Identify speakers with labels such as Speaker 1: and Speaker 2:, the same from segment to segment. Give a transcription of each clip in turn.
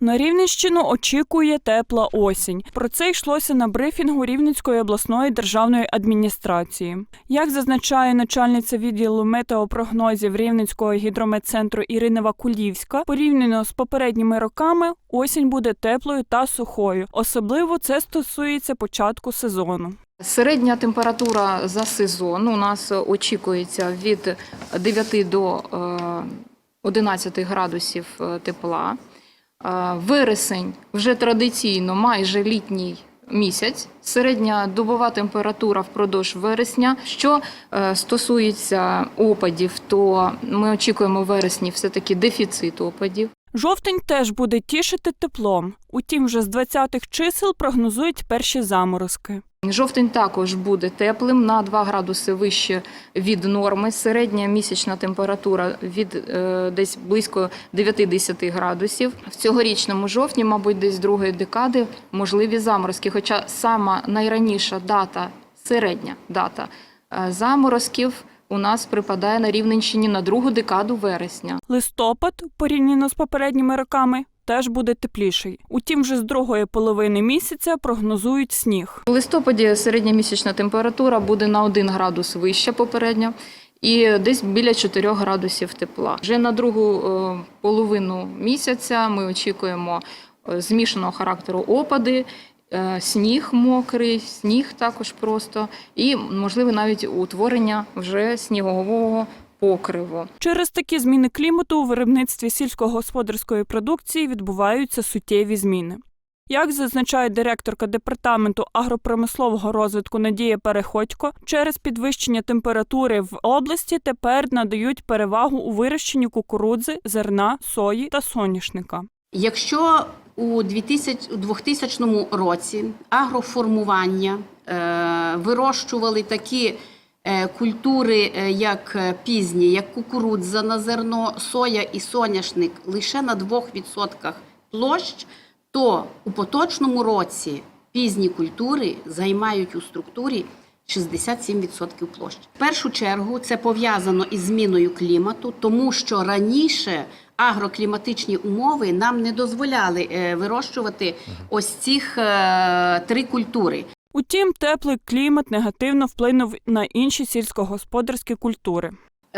Speaker 1: На Рівненщину очікує тепла осінь. Про це йшлося на брифінгу Рівненської обласної державної адміністрації. Як зазначає начальниця відділу метеопрогнозів Рівненського гідрометцентру Ірина Вакулівська, порівняно з попередніми роками осінь буде теплою та сухою. Особливо це стосується початку сезону.
Speaker 2: Середня температура за сезон у нас очікується від 9 до е, 11 градусів е, тепла. Вересень вже традиційно майже літній місяць. Середня добова температура впродовж вересня. Що е, стосується опадів, то ми очікуємо вересні все-таки дефіцит опадів.
Speaker 1: Жовтень теж буде тішити теплом. Утім, вже з 20-х чисел прогнозують перші заморозки.
Speaker 2: Жовтень також буде теплим на 2 градуси вище від норми. Середня місячна температура від е, десь близько 9-10 градусів. В цьогорічному жовтні, мабуть, десь другої декади можливі заморозки. Хоча сама найраніша дата, середня дата е, заморозків у нас припадає на Рівненщині на другу декаду вересня.
Speaker 1: Листопад, порівняно з попередніми роками, теж буде тепліший. Утім, вже з другої половини місяця прогнозують сніг.
Speaker 2: У листопаді середня місячна температура буде на 1 градус вища попередньо і десь біля 4 градусів тепла. Вже на другу е, половину місяця ми очікуємо е, змішаного характеру опади. Е, Сніг мокрий, сніг також просто, і можливо навіть утворення вже снігового покриву.
Speaker 1: Через такі зміни клімату у виробництві сільськогосподарської продукції відбуваються суттєві зміни. Як зазначає директорка департаменту агропромислового розвитку Надія Переходько, через підвищення температури в області тепер надають перевагу у вирощенні кукурудзи, зерна, сої та соняшника.
Speaker 3: Якщо у 2000, році агроформування е, вирощували такі е, культури, е, як пізні, як кукурудза на зерно, соя і соняшник лише на 2% площ, то у поточному році пізні культури займають у структурі 67% площ. В першу чергу це пов'язано із зміною клімату, тому що раніше агрокліматичні умови нам не дозволяли е, вирощувати ось цих е, три культури.
Speaker 1: Утім, теплий клімат негативно вплинув на інші сільськогосподарські культури.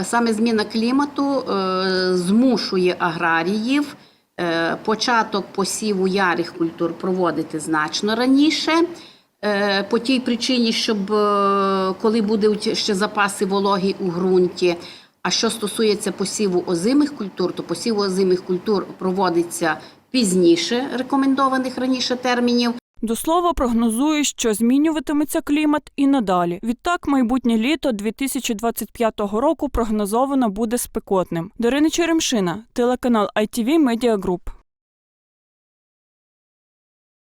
Speaker 3: Саме зміна клімату е, змушує аграріїв е, початок посіву ярих культур проводити значно раніше. Е, По тій причині, щоб е, коли будуть ще запаси вологі у ґрунті. А що стосується посіву озимих культур, то посів озимих культур проводиться пізніше рекомендованих раніше термінів.
Speaker 1: До слова, прогнозує, що змінюватиметься клімат і надалі. Відтак, майбутнє літо 2025 року прогнозовано буде спекотним. Дарина Черемшина, телеканал ITV Media Group.